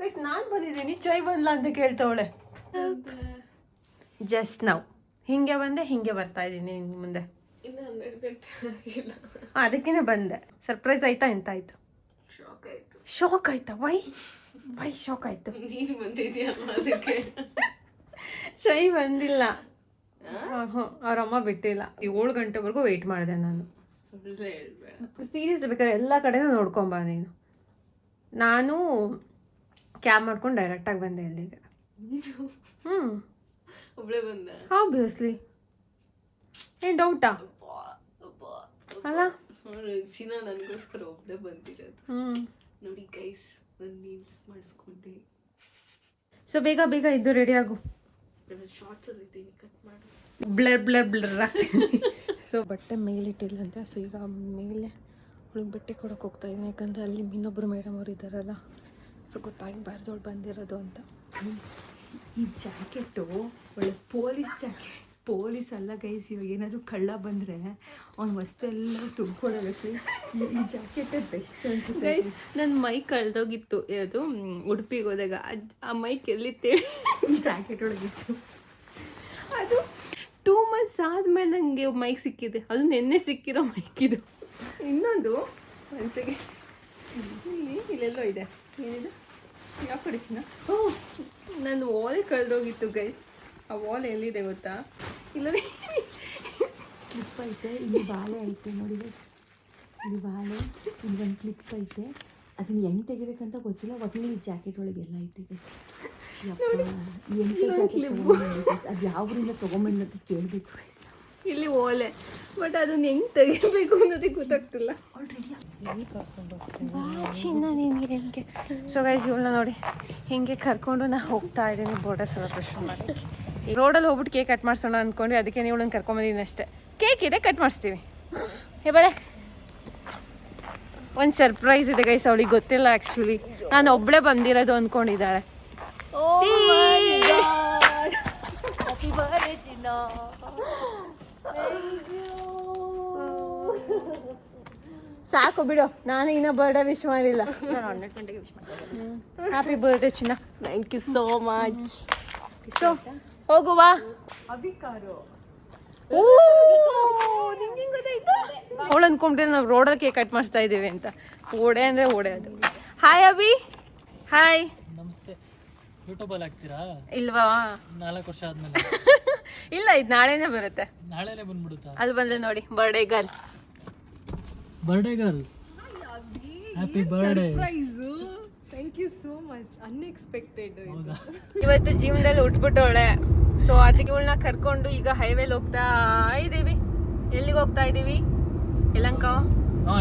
guys ನಾನು ಬಂದಿದ್ದೀನಿ. ಚೈ ಬಂದ್ಲ ಅಂತ ಕೇಳ್ತವಳೆ. ಜಸ್ಟ್ ನಾವು ಹಿಂಗೆ ಬಂದೆ ಹಿಂಗೆ ಬರ್ತಾ ಇದ್ದೀನಿ ಮುಂದೆ. ಅದಕ್ಕೇನೆ ಬಂದೆ. ಸರ್ಪ್ರೈಸ್ ಆಯ್ತಾ ಎಂತ ಆಯ್ತು. ಶಾಕ್ ಆಯ್ತಾ? ವೈ ವೈ ಶಾಕ್ ಆಯ್ತು? ಚೈ ಬಂದಿಲ್ಲ. ಅವ್ರ ಅಮ್ಮ ಬಿಟ್ಟಿಲ್ಲ. ಏಳು ಗಂಟೆವರೆಗೂ ವೆಯ್ಟ್ ಮಾಡಿದೆ ನಾನು. ಸೀರಿಯಸ್ಲಿ ಬೇಕಾದ್ರೆ ಎಲ್ಲ ಕಡೆನೂ ನೋಡ್ಕೊಂಬ ನೀನು. ನಾನು ಕ್ಯಾಬ್ ಮಾಡ್ಕೊಂಡು ಡೈರೆಕ್ಟಾಗಿ ಬಂದೆ ಇಲ್ಲಿಗೆ. ಹ್ಞೂ ಒಬ್ಳೆ ಬಂದೆ. ಆಬ್ವಿಯಸ್ಲಿ ಏನ್ ಡೌಟಾ ಅಲ್ಲ? ಚಿನ್ನ ನನಗೋಸ್ಕರ ಒಬ್ಳೆ ಬಂದಿರೋದು. ಹ್ಞೂ ನೋಡಿ ಗೈಸ್ ನನ್ನ ನೀಲ್ಸ್ ಮಾಡಿಸ್ಕೊಂಡೆ. ಸೊ ಬೇಗ ಬೇಗ ಇದ್ದು ರೆಡಿ ಆಗು. ನಾನು ಶಾರ್ಟ್ಸ್ ಇದ್ದೀನಿ ಕಟ್ ಮಾಡಿ. ಬ್ಲರ್ ಬ್ಲರ್ ಬ್ಲರ್ ಸೊ ಬಟ್ಟೆ ಮೇಲಿಟ್ಟಿಲ್ಲಂತೆ ಸೊ ಈಗ ಮೇಲೆ ಅವಳಿಗೆ ಬಟ್ಟೆ ಕೊಡೋಕೆ ಹೋಗ್ತಾ ಇದ್ದೀನಿ. ಯಾಕಂದರೆ ಅಲ್ಲಿ ಇನ್ನೊಬ್ಬರು ಮೇಡಮ್ ಅವರು ಇದ್ದಾರಲ್ಲ. ಸೊ ಗೊತ್ತಾಗಬಾರ್ದು ಅವಳು ಬಂದಿರೋದು ಅಂತ. ಈ ಜಾಕೆಟು ಒಳ್ಳೆ ಪೊಲೀಸ್ ಜಾಕೆಟ್ ಪೊಲೀಸ್ ಅಲ್ಲ ಗೈಸ್ ಇವಾಗ ಏನಾದರೂ ಕಳ್ಳ ಬಂದರೆ ಅವ್ನು ವಸ್ತು ಎಲ್ಲ ತುಂಬ್ಕೊಡೋದಕ್ಕೆ ಈ ಜಾಕೆಟ್ ಬೆಸ್ಟ್ ಅನ್ಸುತ್ತೆ. ಗೈಸ್ ನನ್ನ ಮೈ ಕಳೆದೋಗಿತ್ತು. ಅದು ಉಡುಪಿಗೆ ಹೋದಾಗ. ಅದ್ ಆ ಮೈಕ್ ಎಲ್ಲಿತ್ತೇಳಿ ಜಾಕೆಟ್ ಒಳಗಿತ್ತು. ಅದು ಟೂ ಮಂತ್ಸ್ ಆದಮೇಲೆ ನನಗೆ ಮೈಕ್ ಸಿಕ್ಕಿದೆ. ಅದು ನಿನ್ನೆ ಸಿಕ್ಕಿರೋ ಮೈಕ್ ಇದು. ಇನ್ನೊಂದು ಮನಸ್ಸಿಗೆ. ಇಲ್ಲಿ ಇಲ್ಲೆಲ್ಲೋ ಇದೆ. ಏನಿದೆ? ಯಾವ ಕಡೆ ಚಿನ್ನ ಓ ನನ್ನ ಓಲೆ ಕಳೆದೋಗಿತ್ತು ಗೈಸ್ ಆ ವಾಲ್ ಎಲ್ಲಿದೆ ಗೊತ್ತಾ? ಇಲ್ಲ ಕ್ಲಿಪ್ ಐತೆ ಇಲ್ಲಿ ಬಾಳೆ ಐತೆ ನೋಡಿ ಗೈಸ್ ಇಲ್ಲಿ ಬಾಳೆ ಇಲ್ಲಿ ಒಂದು ಕ್ಲಿಪ್ ಐತೆ. ಅದನ್ನ ಹೆಂಗೆ ತೆಗಿಬೇಕಂತ ಗೊತ್ತಿಲ್ಲ ಒಟ್ಟಿನ ಈ ಜಾಕೆಟ್ ಒಳಗೆಲ್ಲ ಐತೆ ಗೈಸ್ ಎಂಟು ಜಾಕೆಟ್ ಅದು ಯಾವ್ರಿಂದ ತೊಗೊಂಬಂದು ಕೇಳಬೇಕು ಗೈಸ್ ಇಲ್ಲಿ ಓಲೆ ಬಟ್ ಅದನ್ನ ಹೆಂಗೆ ತೆಗಿಬೇಕು ಅನ್ನೋದಕ್ಕೆ ಗೊತ್ತಾಗ್ತಿಲ್ಲ. ಚಿನ್ನ ನಿನಗೆ ಹೆಂಗೆ. ಸೊ ಗೈಸ್ ಇವಳನ್ನ ನೋಡಿ. ಹಿಂಗೆ ಕರ್ಕೊಂಡು ನಾ ಹೋಗ್ತಾ ಇದ್ದೀನಿ ಬೋರ್ಡರ್ ಸೆಲೆಬ್ರೇಷನ್ ಮಾಡಿ ರೋಡಲ್ಲಿ ಹೋಗ್ಬಿಟ್ಟು ಕೇಕ್ ಕಟ್ ಮಾಡಿಸೋಣ ಅಂದ್ಕೊಂಡು ಅದಕ್ಕೆ ನೀವು ಇವಳನ್ನ ಕರ್ಕೊಂಬಂದಿದ್ದೀನಿ ಅಷ್ಟೇ. ಕೇಕ್ ಇದೆ ಕಟ್ ಮಾಡಿಸ್ತೀವಿ. ಹೇ ಬರೇ. ಒಂದು ಸರ್ಪ್ರೈಸ್ ಇದೆ ಗೈಸ್ ಅವಳಿಗೆ ಗೊತ್ತಿಲ್ಲ ಆ್ಯಕ್ಚುಲಿ ನಾನು ಒಬ್ಬಳೇ ಬಂದಿರೋದು ಅಂದ್ಕೊಂಡಿದ್ದಾಳೆ ಸಾಕು ಬಿಡು ನಾನು ಇನ್ನ ಬರ್ಡೇ ವಿಶ್ ಮಾಡಿಲ್ಲ. ಹ್ಯಾಪಿ ಬರ್ಡೇ ಚಿನ್ನ. Thank you so much so ಹೋಗುವ. ಅವಳು ಅನ್ಕೊಂಡ್ರೆ ನಾವು ರೋಡಲ್ಲಿ ಕೇಕ್ ಕಟ್ ಮಾಡಿಸ್ತಾ ಇದ್ದೀವಿ ಅಂತ. ಓಡೆ ಅಂದರೆ ಓಡೆ ಅದು. ಹಾಯ್ ಅಭಿ. ಹಾಯ್ ನಮಸ್ತೆ. ಯೂಟ್ಯೂಬಲ್ಲಿ ಹಾಕ್ತೀರಾ? ಇಲ್ವಾ? ನಾಲ್ಕು ವರ್ಷ ಆದ್ಮೇಲೆ. ಇಲ್ಲ ಇದು ನಾಳೆನೇ ಬರುತ್ತೆ. ನಾಳೆನೇ ಬಂದ್ಬಿಡುತ್ತಾ? ಅದು ಬಂದ್ರೆ ನೋಡಿ birthday girl birthday girl happy birthday thank you so much unexpected ಇವತ್ತು ಜೀವನದಲ್ಲಿ ಉಟ್ಬಿಟ್ಟವಳೆ ಸೊ ಅದಕ್ಕೆ ಇವಳನ್ನ ಕರ್ಕೊಂಡು ಈಗ ಹೈವೇಲಿ ಹೋಗ್ತಾ ಇದ್ದೀವಿ ಎಲ್ಲಿಗೆ ಹೋಗ್ತಾ ಇದ್ದೀವಿ ಯಲಂಕ? ಹಾ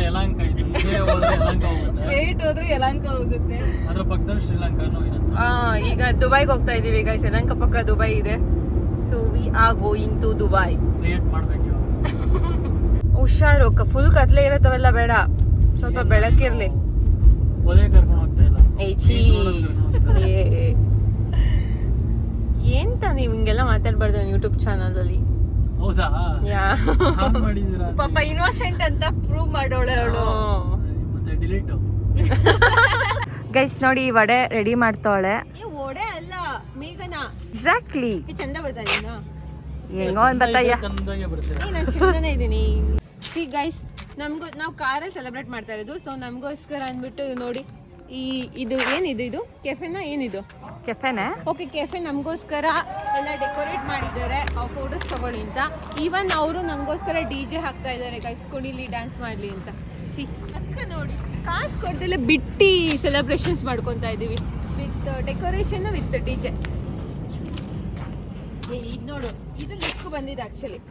ಸ್ಟ್ರೇಟ್ ಹೋದ್ರೆ ಯಲಂಕ ಹೋಗುತ್ತೆ. ಅದ್ರ ಪಕ್ಕದಲ್ಲಿ ಶ್ರೀಲಂಕಾನು ಆ, ಈಗ ದುಬೈಗೆ ಹೋಗ್ತಾ ಇದೀವಿ. ಈಗ ಯಲಂಕ ಪಕ್ಕ ದುಬೈ ಇದೆ. So we are going to Dubai create ಮಾಡ್ಬೇಕು ಹುಷಾರು ಫುಲ್ ಕತ್ಲೆ ಇರತ್ತವೆಲ್ಲ ಬೇಡ. ಸ್ವಲ್ಪ ಬೆಳಕಿರ್ಲಿ. ಎಂತ ನೀವು ಹಿಂಗೆಲ್ಲ ಮಾತಾಡ್ಬಾರ್ದು ಯೂಟ್ಯೂಬ್ ಚಾನಲ್ ಅಲ್ಲಿ. ಪಾಪ ಇನ್ನೋಸೆಂಟ್ ಅಂತ ಪ್ರೂವ್ ಮಾಡೋಳೆ ಅವಳು. ಮತ್ತೆ ಡಿಲೀಟ್ ಗೈಸ್ ನೋಡಿ ಈ ವಡೆ ರೆಡಿ ಮಾಡ್ತಾವಳೆ ವಡೆ ಓಡೆ ಅಲ್ಲ ಮೇಘನ. ಎಕ್ಸಾಕ್ಟ್ಲಿ ಚಂದ ಬರ್ತಾ ಇದೀನಾ ಹೆಂಗೋ ಒಂದ್ ಚಂದನೇ ಸಿ ಗೈಸ್ ನಮಗೂ ನಾವು ಕಾರಲ್ಲಿ ಸೆಲೆಬ್ರೇಟ್ ಮಾಡ್ತಾ ಇರೋದು. ಸೊ ನಮಗೋಸ್ಕರ ಅಂದ್ಬಿಟ್ಟು ನೋಡಿ ಈ ಇದು ಏನಿದು ಇದು? ಕೆಫೆನ ಏನಿದು? ಕೆಫೆನೆ ಓಕೆ ಕೆಫೆ ನಮಗೋಸ್ಕರ ಎಲ್ಲ ಡೆಕೋರೇಟ್ ಮಾಡಿದ್ದಾರೆ. ಫೋಟೋಸ್ ತಗೊಳ್ಳಿ ಅಂತ. ಈವನ್ ಅವರು ನಮಗೋಸ್ಕರ ಡಿ ಜೆ ಹಾಕ್ತಾ ಇದ್ದಾರೆ ಗೈಸ್ ಕುಣಿಲಿ ಡ್ಯಾನ್ಸ್ ಮಾಡಲಿ ಅಂತ. ಸಿ ಅಕ್ಕ ನೋಡಿ ಕಾಸು ಕೊಡ್ದಲ್ಲೇ ಬಿಟ್ಟು ಸೆಲೆಬ್ರೇಷನ್ಸ್ ಮಾಡ್ಕೊತಾ ಇದ್ದೀವಿ with decoration with D J ಇದು ನೋಡು ಇದು ಲುಕ್ ಬಂದಿದೆ ಆ್ಯಕ್ಚುಲಿ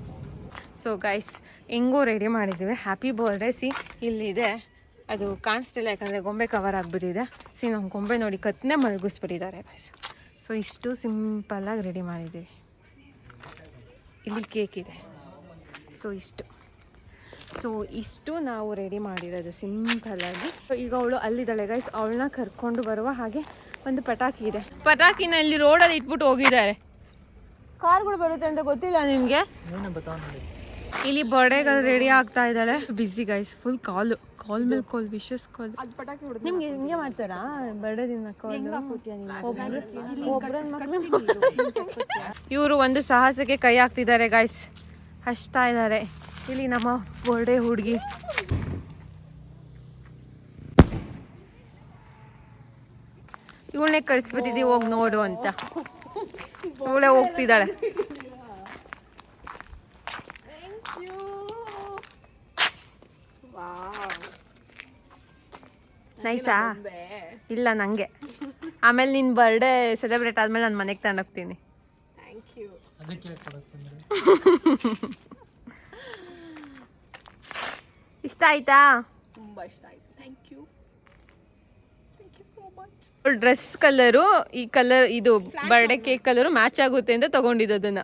ಸೊ ಗೈಸ್ ಹೆಂಗೋ ರೆಡಿ ಮಾಡಿದ್ದೀವಿ. ಹ್ಯಾಪಿ ಬರ್ಡೇ ಸಿ ಇಲ್ಲಿದೆ. ಅದು ಕಾಣಿಸ್ತಿಲ್ಲ, ಯಾಕಂದರೆ ಗೊಂಬೆ ಕವರ್ ಆಗಿಬಿಟ್ಟಿದೆ. ಸಿ ನಮ್ಮ ಗೊಂಬೆ ನೋಡಿ ಕತ್ತನೆ ಮಲಗಿಸ್ಬಿಟ್ಟಿದ್ದಾರೆ ಗೈಸ್ ಸೊ ಇಷ್ಟು ಸಿಂಪಲ್ಲಾಗಿ ರೆಡಿ ಮಾಡಿದ್ದೀವಿ. ಇಲ್ಲಿ ಕೇಕ್ ಇದೆ. ಸೊ ಇಷ್ಟು. ಸೊ ಇಷ್ಟು ನಾವು ರೆಡಿ ಮಾಡಿರೋದು ಸಿಂಪಲ್ಲಾಗಿ ಈಗ ಅವಳು ಅಲ್ಲಿದ್ದಾಳೆ ಗೈಸ್ ಅವಳನ್ನ ಕರ್ಕೊಂಡು ಬರುವ ಹಾಗೆ ಒಂದು ಪಟಾಕಿ ಇದೆ. ಪಟಾಕಿನ ಇಲ್ಲಿ ರೋಡಲ್ಲಿ ಇಟ್ಬಿಟ್ಟು ಹೋಗಿದ್ದಾರೆ. ಕಾರ್ಗಳು ಬರುತ್ತೆ ಅಂತ ಗೊತ್ತಿಲ್ಲ ನಿಮಗೆ? ಇಲ್ಲಿ ಬರ್ಡೇಗೆ ರೆಡಿ ಆಗ್ತಾ ಇದ್ದಾಳೆ. ಬಿಸಿ ಗೈಸ್ ಫುಲ್ ಕಾಲು ಕಾಲ್ ಮೇಲೆ ಕಾಲ್ ವಿಶಸ್ ಕಾಲ್ ನಿಮ್ಗೆ ಹಿಂಗೆ ಮಾಡ್ತಾರಾ? ಬರ್ಡೇ ದಿನ ಇವರು ಒಂದು ಸಾಹಸಕ್ಕೆ ಕೈ ಹಾಕ್ತಿದ್ದಾರೆ ಗೈಸ್ ಹಚ್ತಾ ಇದ್ದಾರೆ. ಇಲ್ಲಿ ನಮ್ಮ ಬರ್ಡೇ ಹುಡುಗಿ. ಇವಳನ್ನೇ ಕಳಿಸ್ಬಿಟ್ಟಿದ್ದೀವಿ ಹೋಗಿ ನೋಡು ಅಂತ. ಅವಳೆ ಹೋಗ್ತಿದ್ದಾಳೆ. ನೈಸಾ? ಇಲ್ಲ ನಂಗೆ. ಆಮೇಲೆ ನಿನ್ನ ಬರ್ಡೇ ಸೆಲೆಬ್ರೇಟ್ ಆದ್ಮೇಲೆ ನಾನು ಮನೆಗೆ ತಗೊಂಡೋಗ್ತೀನಿ. ಥ್ಯಾಂಕ್ ಯು ಅದಕ್ಕೆ ಯಾಕೆ ಕೊಡಕ್ ಇಷ್ಟ ಆಯ್ತಾ? ತುಂಬ ಇಷ್ಟ ಆಯಿತು. Thank you thank you so much dress colour ಈ ಕಲರ್ ಇದು ಬರ್ಡೇ ಕೇಕ್ ಕಲರು ಮ್ಯಾಚ್ ಆಗುತ್ತೆ ಅಂತ ತಗೊಂಡಿದ್ದು ಅದನ್ನ.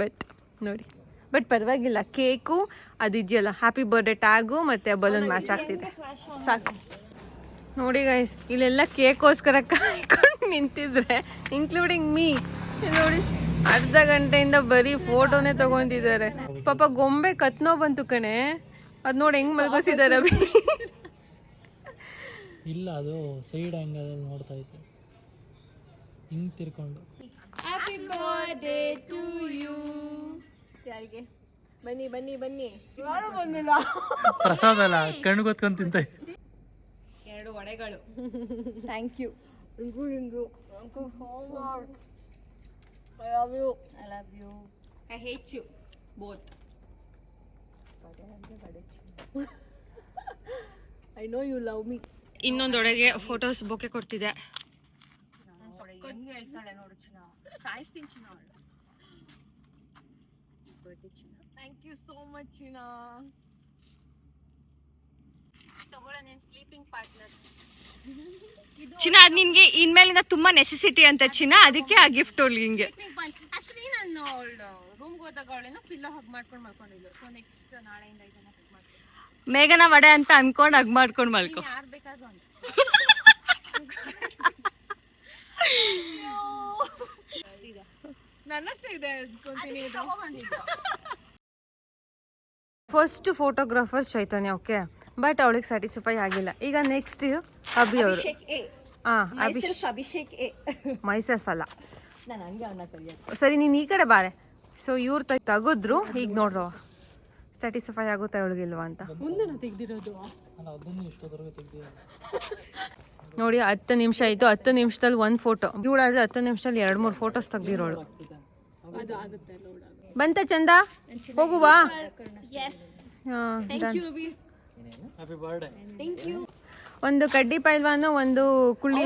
ಬಟ್ ನೋಡಿ. ಬಟ್ ಪರವಾಗಿಲ್ಲ ಕೇಕು ಅದು ಇದೆಯಲ್ಲ ಹ್ಯಾಪಿ ಬರ್ಡೇ ಟ್ಯಾಗು ಮತ್ತೆ ಬಲೂನ್ ಮ್ಯಾಚ್ ಆಗ್ತಿದೆ. ಸಾಕು. ನೋಡಿ ಗೈಸ್ ಇಲ್ಲೆಲ್ಲ ಕೇಕ್ಗೋಸ್ಕರ ಕಾಯ್ಕೊಂಡು ನಿಂತಿದ್ರೆ ಇನ್ಕ್ಲೂಡಿಂಗ್ ಮೀ ನೋಡಿ ಅರ್ಧ ಗಂಟೆಯಿಂದ ಬರೀ ಫೋಟೋನೇ ತಗೊಂಡಿದ್ದಾರೆ. ಪಾಪ ಗೊಂಬೆ ಕತ್ನೋ ಬಂತು ಕಣೆ. ಅದ್ ನೋಡಿ ಹೆಂಗ್ ಮಲ್ಗೋಸಿದಾರೆ ಅಭಿ. ಇಲ್ಲ ಅದು ಸೈಡ್ ಆಂಗಲ್ ನೋಡ್ತಾ ಇತ್ತು ಹಿಂಗ್ ತಿರ್ಕೊಂಡು. ಯಾರಿಗೆ? ಬನ್ನಿ ಬನ್ನಿ ಬನ್ನಿ. ಯಾರು ಬಂದಿಲ್ಲ? ಪ್ರಸಾದ ಅಲ್ಲ ಕಣ್ಣು ಗೊತ್ಕೊಂಡು ತಿಂತ ಎರಡು ಒಡೆಗಳು. ಥ್ಯಾಂಕ್ ಯು ಹಿಂಗು ಹಿಂಗು ಅಂಕು homework I love you I love you I hate you both I know you love me ಇನ್ನೊಂದೊಡೆಗೆ photos bouquet ಕೊಡ್ತಿದೆ. ಹೇಳ್ತಾಳೆ ನೋಡು ಚಿನ್ನ. ಸಾಯಿಸ್ತೀನಿ ಚಿನ್ನ ಅವಳು. ಥ್ಯಾಂಕ್ ಯು ಸೋ ಮಚ್ ಚಿನಾ ಚಿನ್ನ ಅದು ನಿನ್ಗೆ ಇನ್ಮೇಲಿಂದ ತುಂಬಾ ನೆಸೆಸಿಟಿ ಅಂತ ಚಿನ್ನ ಅದಕ್ಕೆ ಆ ಗಿಫ್ಟ್ ಅವ್ಳಿಗೆ ಹಿಂಗೆ. ಆಕ್ಚುಲಿ ನಾನು ಅವಳು ರೂಮ್ಗೆ ಹೋದಾಗ ಅವಳೇನೋ ಪಿಲ್ಲ ಹಗ್ ಮಾಡ್ಕೊಂಡು ಮಲ್ಕೊಂಡಿದ್ಲು ಸೊ ನೆಕ್ಸ್ಟ್ ನಾಳೆಯಿಂದ ಇದನ್ನ ಕಟ್ ಮಾಡ್ತೀನಿ. ಮೇಘನ ವಡೆ ಅಂತ ಅನ್ಕೊಂಡು ಹಗ್ ಮಾಡ್ಕೊಂಡು ಮಲ್ಕೊ. ಯಾರು ಬೇಕಾದ್ರೂ ಅಂತ ನನ್ನಷ್ಟೇ ಇದೆ ಅನ್ಕೊಂತೀನಿ ಇದು. First photographer Chaitanya okay but ಅವಳಿಗೆ ಸ್ಯಾಟಿಸ್ಫೈ ಆಗಿಲ್ಲ. ಈಗ ನೆಕ್ಸ್ಟ್ ಅಭಿ ಅವರು. ಹಾಂ ಅಭಿಷೇಕ್ ಅಭಿಷೇಕ್ ಎ. ಮೈಸೆಲ್ಫ್ ಅಲ್ಲ. ಸರಿ ನೀನು ಈ ಕಡೆ ಬಾರೆ. ಸೊ ಇವ್ರು ತೆಗೆದ್ರು ಈಗ ನೋಡ್ರವ ಸ್ಯಾಟಿಸ್ಫೈ ಆಗುತ್ತೆ ಅವಳಿಗಿಲ್ವಾ ಅಂತ. ನೋಡಿ ಹತ್ತು ನಿಮಿಷ ಆಯಿತು. ಹತ್ತು ನಿಮಿಷದಲ್ಲಿ ಒಂದು ಫೋಟೋ ಇವಳಾದ್ರೆ ಹತ್ತು ನಿಮಿಷದಲ್ಲಿ ಎರಡು ಮೂರು ಫೋಟೋಸ್ ತೆಗ್ದಿರೋಳು. ಅದು ಆಗುತ್ತೆ ಲೋಡ್ ಆಗುತ್ತೆ. ಬಂತ ಚಂದ? ಹೋಗುವಾ? ಹಾಂ ಒಂದು ಕಡ್ಡಿ ಪೈಲ್ವಾನು ಒಂದು ಕುಳ್ಳಿ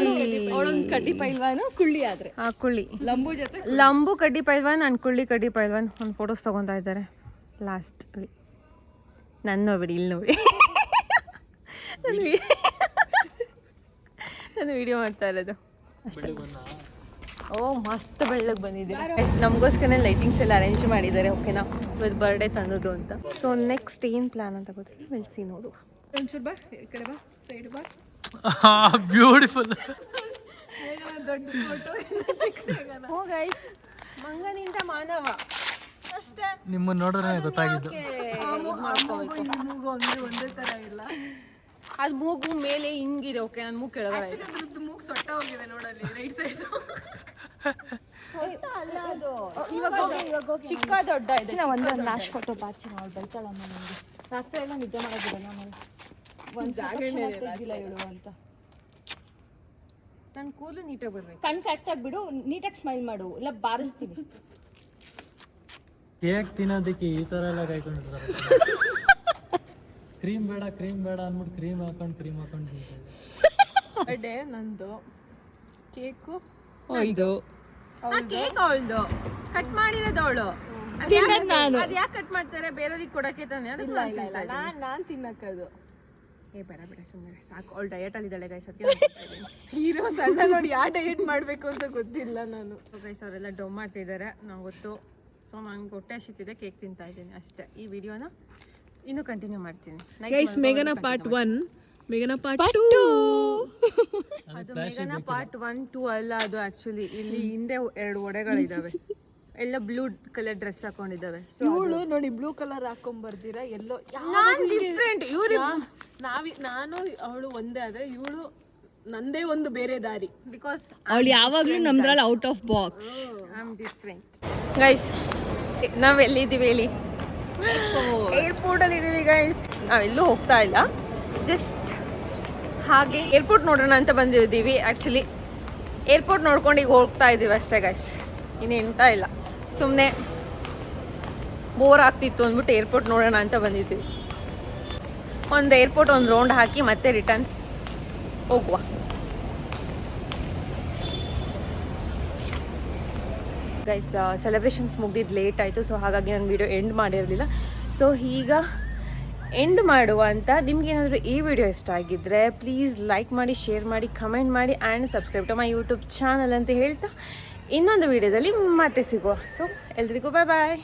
ಕಡ್ಡಿ ಪೈಲ್ವಾನು ಕುಳ್ಳಿ ಆದ್ರೆ. ಆ, ಕುಳ್ಳಿ. ಲಂಬು ಜೊತೆ ಲಂಬು ಕಡ್ಡಿ ಪೈಲ್ವಾನ್ ಅನ್ ಕುಳ್ಳಿ ಕಡ್ಡಿ ಪೈಲ್ವಾನ್ ಒಂದು ಫೋಟೋಸ್ ತಗೊಂತ ಇದ್ದಾರೆ. ಲಾಸ್ಟ್ ಅಲ್ಲಿ ನನ್ನ ನೋಡ್ಬಿಡಿ ಇಲ್ಲಿ ನೋಡಿ ನಾನು ವಿಡಿಯೋ ಮಾಡ್ತಾ ಇರೋದು. ಓ ಮಸ್ತ್ ಬೆಳ್ಳಗೆ ಬಂದಿದೆ. ನಮಗೋಸ್ಕರ ಲೈಟಿಂಗ್ಸ್ ಎಲ್ಲ ಅರೇಂಜ್ ಮಾಡಿದ್ದಾರೆ ಓಕೆನಾ ಇವತ್ತು ಬರ್ಡೇ ತಂದದ್ದು ಅಂತ. ಸೊ ನೆಕ್ಸ್ಟ್ ಏನು ಪ್ಲಾನ್ ಅಂತ ಗೊತ್ತಿಲ್ಲ ಮೆಲ್ಸಿ ನೋಡು ಒಂಚೂರು ಬಾ ಈ ಕಡೆ ಬಾ ಸೈಡ್ ಬಾ. ಬ್ಯೂಟಿಫುಲ್ ದೊಡ್ಡ ಫೋಟೋ ಹೋಗೈ ಮಂಗನಿಂದ ಮಾನವ. ಅಷ್ಟೇ. ನಿಮ್ಮ ನೋಡಿದ್ರೆ ಗೊತ್ತಾಗಿದ್ದು. ಒಂದೇ ತರ ಇಲ್ಲ? ಅದು ಮೂಗು ಮೇಲೆ ಹಿಂಗಿದೆ ಓಕೆ ನನ್ನ ಮೂಗು ಕೆಳಗಡೆ. ಮೂಗು ಸೊಟ್ಟ ಹೋಗಿದೆ ನೋಡಲ್ಲಿ ರೈಟ್ ಸೈಡ್ ಚಿಕ್ಕ ದೊಡ್ಡ ಇದೆ ಒಂದೊಂದು ಲಾಸ್ಟ್ ಫೋಟೋ ಬಾಚಿ ನಾವು ಬೈತಾಳಮ್ಮ ನನಗೆ ರಾತ್ರಿ ಎಲ್ಲ ನಿದ್ದೆ ಮಾಡೋದಿಲ್ಲ ನಾನು ಒಂದು ಹೇಳು ಅಂತ. ನನ್ನ ಕೂದಲು ನೀಟಾಗಿ ಬರ್ಬೇಕು. ಕಣ್ ಕರೆಕ್ಟಾಗಿ ಬಿಡು ನೀಟಾಗಿ ಸ್ಮೈಲ್ ಮಾಡು ಇಲ್ಲ ಬಾರಿಸ್ತೀನಿ. ಕೇಕ್ ತಿನ್ನೋದಕ್ಕೆ ಈ ಥರ ಎಲ್ಲ ಕಾಯ್ಕೊಂಡಿರ್ತಾರೆ ಕ್ರೀಮ್ ಬೇಡ ಕ್ರೀಮ್ ಬೇಡ ಅಂದ್ಬಿಟ್ಟು ಕ್ರೀಮ್ ಹಾಕೊಂಡು ಕ್ರೀಮ್ ಹಾಕೊಂಡು ಬರ್ಡೇ ನಂದು. ಕೇಕು. ಇದು ಕೇಕ್ ಅವಳ್ದು ಕಟ್ ಮಾಡಿರೋದು ಅವಳು. ನಾನು. ಅದು ಯಾಕೆ ಕಟ್ ಮಾಡ್ತಾರೆ? ಬೇರೆಯವ್ರಿಗೆ ಕೊಡಕ್ಕೆ ತಾನೆ? ಅದಕ್ಕೆ ನಾನ್ ತಿಂತಾ ಇದ್ದೀನಿ. ನಾನ್ ನಾನ್ ತಿನ್ನಕ್ಕದು. ಏ ಬೇಡ ಬೇಡ ಸುಮ್ಮನೆ ಸಾಕು. ಅವಳು ಡಯಟ್ ಅಲ್ಲಿ ಇದ್ದಾಳೆ ಗೈಸ್ ಅದಕ್ಕೆ ಹೀರೋ ಸಣ್ಣ ನೋಡಿ ಯಾವ ಡಯಟ್ ಮಾಡ್ಬೇಕು ಅಂತ ಗೊತ್ತಿಲ್ಲ ನಾನು. ಗೈಸ್ ಅವರೆಲ್ಲ ಡೌ ಮಾಡ್ತಿದ್ದಾರೆ ನಂಗೆ ಗೊತ್ತು. ಸೊ ನಂಗೆ ಹೊಟ್ಟೆ ಹಸಿತಿದೆ ಕೇಕ್ ತಿಂತಾ ಇದ್ದೀನಿ ಅಷ್ಟೇ. ಈ ವಿಡಿಯೋನ ಇನ್ನು ಕಂಟಿನ್ಯೂ ಮಾಡ್ತೀನಿ. Night guys ಮೇಘನ part. ಒನ್ ಮೇಘನ ಪಾರ್ಟ್ ಟೂ ಅದು ಮೇಘನ ಪಾರ್ಟ್ ಒನ್ ಟೂ ಅಲ್ಲ ಅದು ಆಕ್ಚುಲಿ ಇಲ್ಲಿ ಹಿಂದೆ ಎರಡು ಒಡೆಗಳಿದಾವೆ. ಎಲ್ಲ ಬ್ಲೂ ಕಲರ್ ಡ್ರೆಸ್ ಹಾಕೊಂಡಿದ್ದಾವೆ ಇವಳು ನೋಡಿ ಬ್ಲೂ ಕಲರ್ ಹಾಕೊಂಡ್ ಬರ್ದಿರಾ ಎಲ್ಲೋ ಡಿಫ್ರೆಂಟ್ ಇವ್ರಿ ನಾವಿ ನಾನು ಅವಳು ಒಂದೇ ಆದ್ರೆ ಇವಳು ನಂದೇ ಒಂದು ಬೇರೆ ದಾರಿ. ಬಿಕಾಸ್ ಅವಳು ಯಾವಾಗಲೂ ನಮ್ದ್ರಲ್ಲಿ out of box I am different guys ನಾವೆಲ್ಲಿದ್ದೀವಿ ಹೇಳಿ? ಹೇಳಿ ಏರ್ಪೋರ್ಟಲ್ಲಿ ಇದ್ದೀವಿ ಗೈಸ್ ನಾವೆಲ್ಲೂ ಹೋಗ್ತಾ ಇಲ್ಲ. ಜಸ್ಟ್ ಹಾಗೆ ಏರ್ಪೋರ್ಟ್ ನೋಡೋಣ ಅಂತ ಬಂದಿದ್ದೀವಿ. ಆ್ಯಕ್ಚುಲಿ ಏರ್ಪೋರ್ಟ್ ನೋಡ್ಕೊಂಡು ಈಗ ಹೋಗ್ತಾ ಇದ್ದೀವಿ ಅಷ್ಟೇ ಗೈಸ್ ಇನ್ನೆಂತ ಇಲ್ಲ. ಸುಮ್ಮನೆ ಬೋರ್ ಆಗ್ತಿತ್ತು ಅಂದ್ಬಿಟ್ಟು ಏರ್ಪೋರ್ಟ್ ನೋಡೋಣ ಅಂತ ಬಂದಿದ್ದೀವಿ. ಒಂದು ಏರ್ಪೋರ್ಟ್, ಒಂದು ರೌಂಡ್ ಹಾಕಿ ಮತ್ತೆ ರಿಟರ್ನ್ ಹೋಗುವ. ಗೈಸ್ ಸೆಲೆಬ್ರೇಷನ್ಸ್ ಮುಗ್ದಿದ್ದು ಲೇಟ್ ಆಯಿತು ಸೊ ಹಾಗಾಗಿ ನಾನು ವೀಡಿಯೋ ಎಂಡ್ ಮಾಡಿರಲಿಲ್ಲ. ಸೊ ಈಗ ಎಂಡ್ ಮಾಡುವ ಅಂತ ನಿಮ್ಗೇನಾದರೂ ಈ ವಿಡಿಯೋ ಇಷ್ಟ ಆಗಿದ್ದರೆ ಪ್ಲೀಸ್ ಲೈಕ್ ಮಾಡಿ ಶೇರ್ ಮಾಡಿ ಕಮೆಂಟ್ ಮಾಡಿ and subscribe to my YouTube channel ಅಂತ ಹೇಳ್ತಾ ಇನ್ನೊಂದು ವಿಡಿಯೋದಲ್ಲಿ ಮತ್ತೆ ಸಿಗುವ. ಸೊ ಎಲ್ರಿಗೂ ಬಾಯ್ ಬಾಯ್